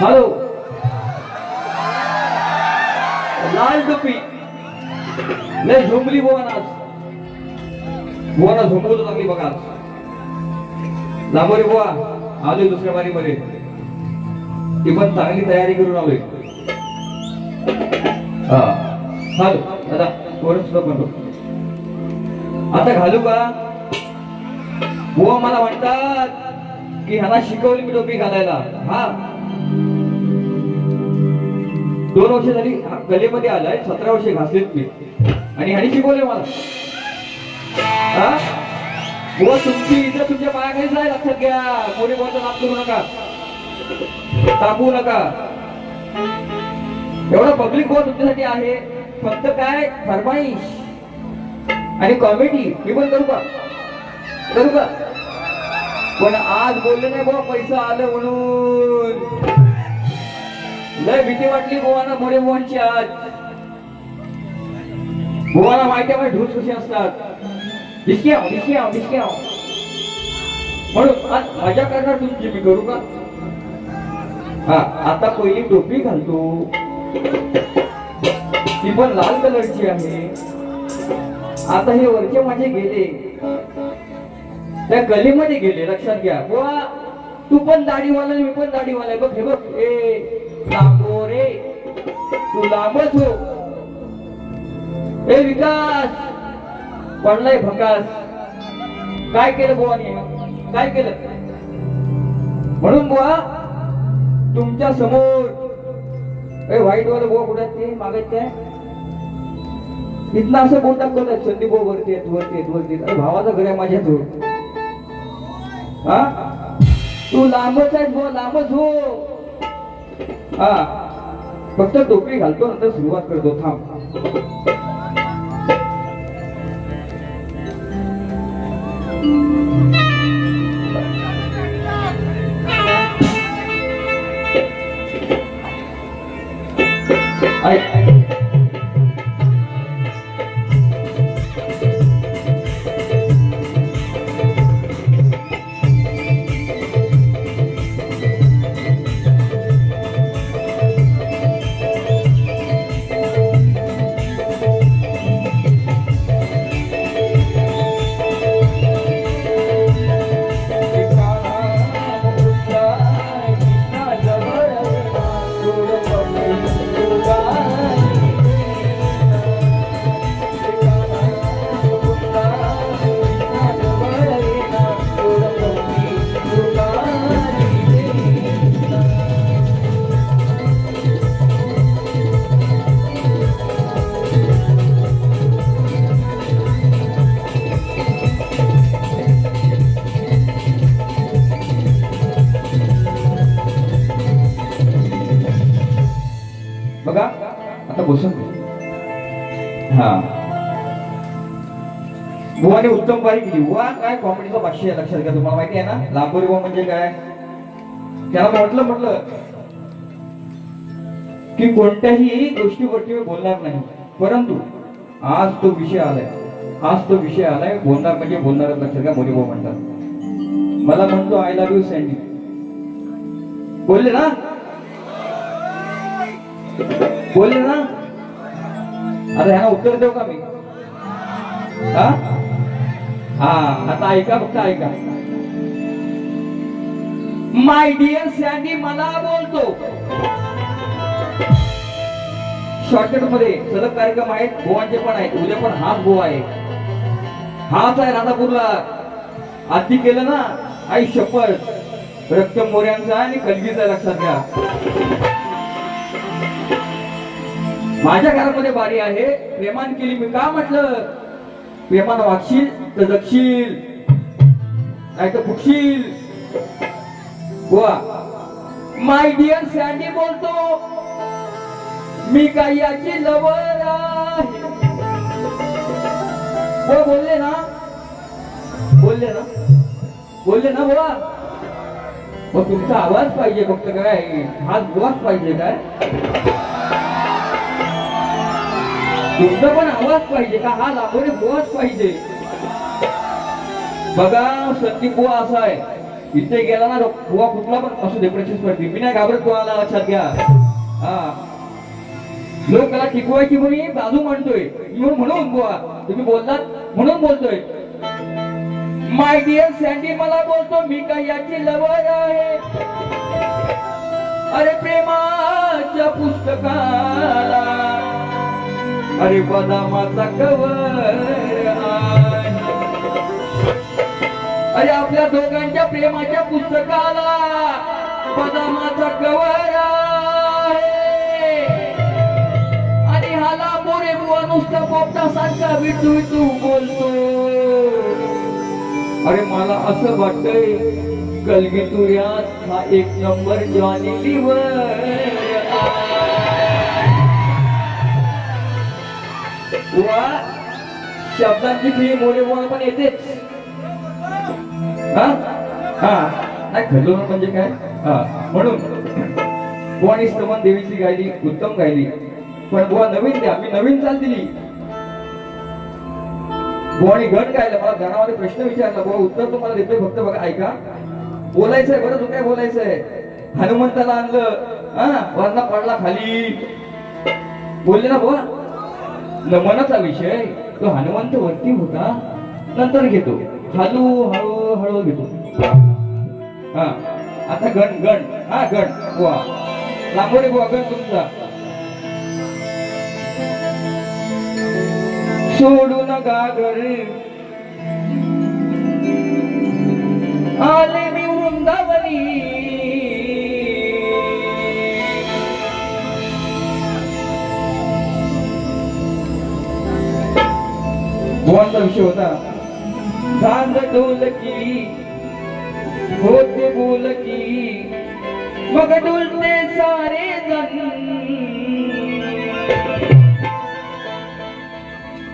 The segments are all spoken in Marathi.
हॅलो लाल टोपी. नाही झोंबली बुवा आज. बुवा झोंबवतो चांगली बघा आज. लांबोरी बुवा. आलोय दुसऱ्या बारीमध्ये ती पण चांगली तयारी करून आलोय. हा. हॅलो दादा वर सुद्धा म्हणतो आता घालू का? बुवा मला म्हणतात की ह्याला शिकवली मी टोपी घालायला. हा. दोन वर्ष झाली कलेमध्ये आलाय सतरा वर्षे घासलेत मी. आणि ह्याने शिकवले मला. हा? बुवा तुमची इज्जत तुमच्या पायाखालीच जाय लक्षात घ्या. कोणी बोलतो नाप करू नका. टाकू नका. एवढा पब्लिक बोल तुमच्यासाठी आहे. फक्त काय? फरमाईश. आणि कॉमेडी हे पण करू का? करू का? पण आज बोलले नाही बुवा पैसा आलं म्हणून. लय भीती वाटली गोवाना मोरे मोहनची आज. गोवाला माहिती आहे ढूस कसे असतात. डिस्की आहो डिस्की म्हणून आज मजा करणार तुमची मी करू का? हा आता पहिली टोपी घालतो. ती पण लाल कलरची आहे. आता हे वरचे माझे गेले. त्या गलीमध्ये गेले लक्षात घ्या. बुवा तू पण दाढीवाला मी पण दाढीवाला बघ हे बघ. ए लांबो रे. तू लांबच हो ए विकास. पडलाय भकास. काय केलं बुवाने काय केलं? म्हणून बुवा तुमच्यासमोर. ए व्हाईट वाला बुवा कुठे ते? मागत काय इथनं असं कोणता कोण संदीप भाऊ वरती आहेत वरती आहेत वरती अरे भावाचं घर आहे माझ्या जवळ हा? तू लांबच आहे हो लांबच हो. हा. फक्त टोपी घालतो नंतर सुरुवात करतो. थांब. ऐक. बघा हा. बुवाने उत्तम बारी केली. बुवा काय कॉमेडीचा भाष्य आहे लक्षात घ्या तुम्हाला माहिती आहे ना? लांबोरी बुवा म्हणजे काय? त्याला म्हटलं म्हटलं की कोणत्याही गोष्टीवरती मी बोलणार नाही. परंतु आज तो विषय आलाय. आज तो विषय आलाय बोलणार म्हणजे बोलणारच लक्षात घ्या मोरी भाऊ म्हणतात. मला म्हणतो आय लव्ह यू सँडी बोलले ना? बोलले ना? आता ह्याला उत्तर देऊ का मी? हा? हा आता ऐका फक्त ऐका. माय डिअर सँडी मला बोलतो. शॉर्टकटमध्ये सलग कार्यक्रम आहेत गोवांचे पण आहेत उद्या पण हाच गोवा आहे. हाच आहे राधापूरला. आधी केलं ना आई शपथ. रक्त मोऱ्यांचा आणि कलगीचा लक्षात घ्या. माझ्या घरामध्ये बारी आहे. प्रेमान केली. मी का म्हटलं? प्रेमान वागशील तर जगशील. नाही तर फुकशील गोवा माय डिअर सँडी बोलतो मी काय याची लवर आहे. हो बोलले ना. बोलले ना. बोलले ना बोला मग तुमचा आवाज पाहिजे फक्त काय? हा बुवाच पाहिजे काय? तुमचा पण आवाज पाहिजे का? हा लागवडे बुवाच पाहिजे. बघा सत्य कुवा असा आहे. इथे गेला ना कुवा कुठला पण असू दे प्रतिस्पर्धी मी नाही घाबरत कुवाला लक्षात घ्या. हा. लोक त्याला टिकवायची म्हणून बाजू म्हणतोय म्हणून गोवा तुम्ही बोललात म्हणून बोलतोय. माय डिअर सँडी मला बोलतो मी का याची लवर आहे? अरे प्रेमाच्या पुस्तकाला. अरे बदामाचा कवर अरे आपल्या दोघांच्या प्रेमाच्या पुस्तकाला बदामाचा कवर आणि हाला मोरे बुवा नुसता पोपटा सारखा विटू विटू बोलतो. अरे मला असं वाटतंय कलगी कलगीतुऱ्यात हा एक नंबर जॉनी लिव्हर. वा. शब्दांची फी मोरे बोल पण येतेच. हा? हा. नाही खल्लोळ म्हणजे काय? हा. म्हणून बुवानी स्तमन देवीची गायली उत्तम गायली. पण बुवा नवीन द्या मी नवीन चाल दिली. बुवानी गण गायला मला गाण्यामध्ये प्रश्न विचारला बुवा उत्तर तुम्हाला देतोय फक्त बघा ऐका. बोलायचंय बरं तू काय बोलायचंय. हनुमंताला आणलं हा वरना पडला खाली. बोलले ना बुवा? नमनाचा विषय तो हनुमंत वरती होता नंतर घेतो. हळू हळू हळू घेतो. हा. आता गण गण. हा गण. बुवा. लांबोडे बुवा गण तुमचा. सोडून गागर. आले मी वृंदावनी. बुवांचा विषय होता. चांद ढोलकी होते बोलकी मग डोलते सारे जण.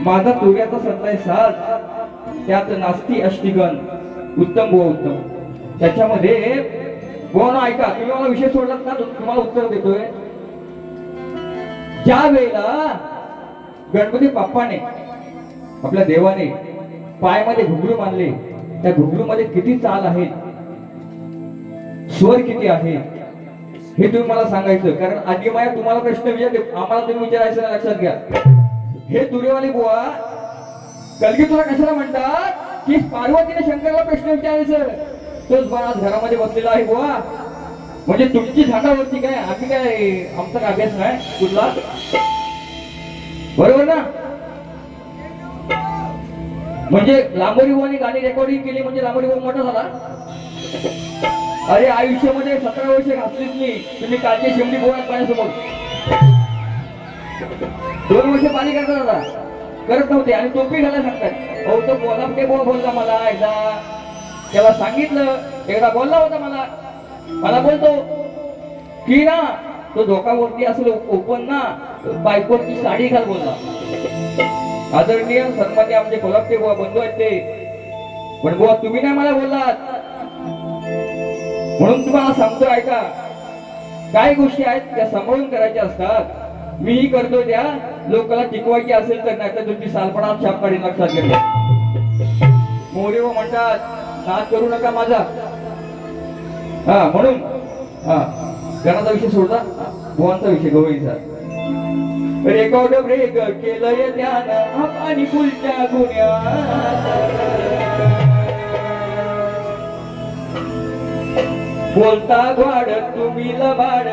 माझा तुऱ्याचा सत्ताय साज त्यात नास्ती अष्टिगण उत्तम बुवा उत्तम. त्याच्यामध्ये बुवा ना ऐका तुम्ही मला विषय सोडलात ना तुम्हाला उत्तर देतोय. ज्या वेळेला गणपती बाप्पाने आपल्या देवाने पायमध्ये घुंगरू मानले त्या घुंगरू मध्ये किती चाल आहेत? स्वर किती आहे? हे तुम्ही मला सांगायचं. कारण आधी माया तुम्हाला प्रश्न विचारते. आम्हाला तुम्ही विचारायचं नाही, लक्षात घ्या. हे तुरेवाली बुवा कलगी तुला कशाला म्हणतात? की पार्वतीने शंकरला प्रश्न विचारायचं. तोच बाळा घरामध्ये बसलेला आहे बुवा. म्हणजे तुमची झाडावरती काय? आम्ही काय आमचा काय अभ्यास नाही? कुठला? बरोबर ना? म्हणजे लांबोरी बुवानी गाणी रेकॉर्डिंग केली म्हणजे लांबोरी बुवा मोठा झाला. अरे आयुष्यामध्ये सतरा वर्ष घातलीच मी तुम्ही कालची शिमली बोलत पाण्यासमोर दोन वर्ष पाणी करतात आता करत नव्हते आणि टोपी घालायला सांगतात. अहो तो बोला ते बोला बोलला मला एकदा. त्याला सांगितलं एकदा बोलला होता मला. मला बोलतो की ना तो धोकावरती असेल ओपन ना बायकोची साडी घाल बोलला. आदरणीय सन्मान्य आमचे कोल्हापूर बुवा बंधू आहेत ते. पण बुवा तुम्ही नाही मला बोललात. म्हणून तुम्हाला सांगतो ऐका. काय गोष्टी आहेत त्या सांभाळून करायच्या असतात. मीही करतो त्या. लोकांना टिकवायची असेल तर नाही तर तुमची सालपणा छाप काढीन लक्षात घेतो मोरे व म्हणतात नाद करू नका माझा. हा म्हणून. हा. गणाचा विषय सोडला बुवांचा विषय गवळीचा रेकॉर्ड ब्रेक केलंय ध्यान आणि पुलच्या गुन्ह्या बोलता गोड तुम्ही लबाड.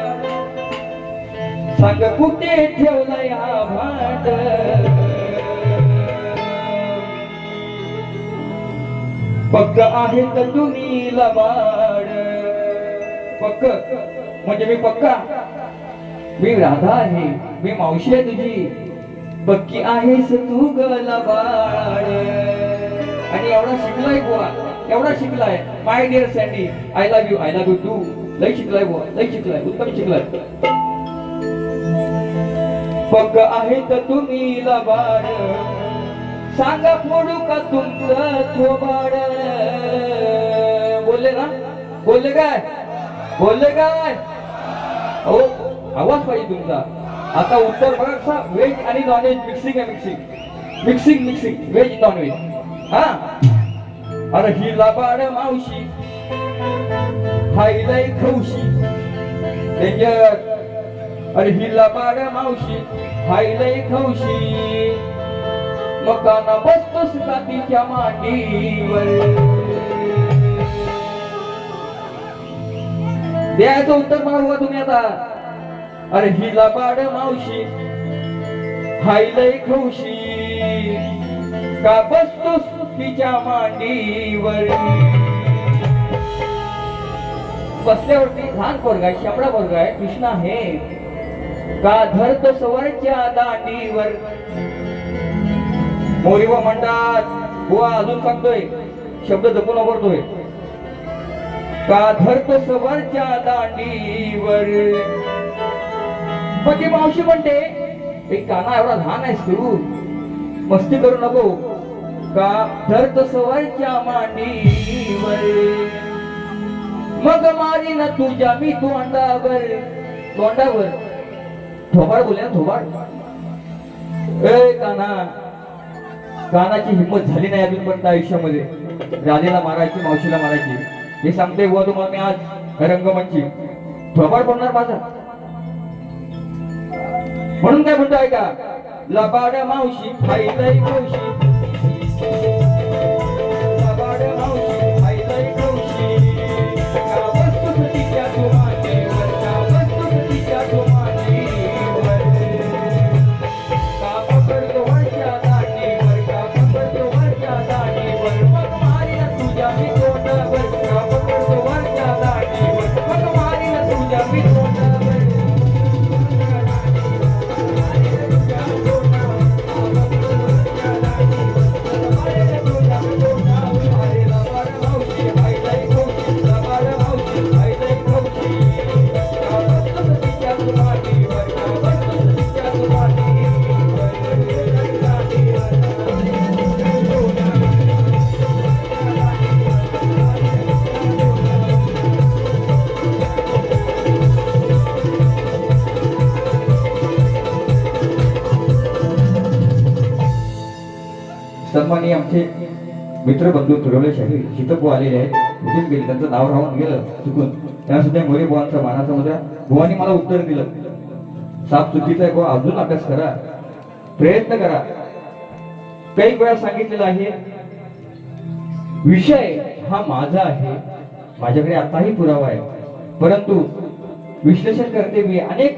सांग कुठे ठेवलंय हा भांड? पक्क आहेत तुम्ही लबाड. पक्क. म्हणजे मी पक्का. मी राधा आहे. मी मावशी आहे तुझी. पक्की आहेस तू ग लबाड आणि एवढा शिकलाय गोवा एवढा शिकलाय. My dear Sandy I love you I love you too लय शिकलाय बुवा लय शिकलाय उत्तम शिकलाय. पक्क आहेत तुम्ही लबाड. सांगा फोडू का तुमचं थोबाड. बोलले ना? बोलले काय? बोलले काय? हो आवाज पाहिजे तुमचा. आता उत्तर बघा व्हेज आणि नॉनव्हेज मिक्सिंग आहे mixing mixing mixing veg nonveg हा? अरे ही लाबाड मावशी. हायलाय खौशी डेंजर अरे ही लाबाड मावशी. हायलाय खौशी मकाना बसतोस का तिच्या मांडीवर? द्यायचं उत्तर मला बघा तुम्ही आता. अरे हिला बाड मावशी हायलय खौशी. का बसतोस तिच्या मांडीवर? बसल्यावरती लहान पोरगा आहे शेपडा पोरगा आहे कृष्णा आहे. का धरतो सवरच्या दांडीवर? मोरीवा म्हणतात बुवा अजून सांगतोय शब्द जपून वापरतोय. का धरतो सवरच्या दांडीवर? मग ती मावशी म्हणते एक काना एवढा लहान आहेस तू मस्ती करू नको. का धरतो सवरच्या मांडीवर? मग मारी ना तुझ्या मी तोंडावर. तोंडावर. थोबाड बोलल्या थोबाड. ए काना कानाची हिंमत झाली नाही अजून पण आयुष्यामध्ये. राजेला मारायची मावशीला मारायची. हे सांगते बुवा तुम्हाला मी आज रंगमंची. थोबाड पडणार माझा. म्हणून काय म्हणतो ऐका? लबाड मावशी खाईलय मावशी. आमचे मित्र बंधू तुरवले शाही शितपू आलेले आहेत. उठून गेले त्यांचं नाव राहून गेलं चुकून. त्यांना सुद्धा मोरे बुवांचा मानाचा मुद्रा बुवानी मला उत्तर दिलं. साप चुकीचा आहे बुवा अजून अभ्यास करा. प्रयत्न करा. काही वेळा सांगितलेलं आहे विषय हा माझा आहे माझ्याकडे आताही पुरावा आहे. परंतु विश्लेषण करते मी अनेक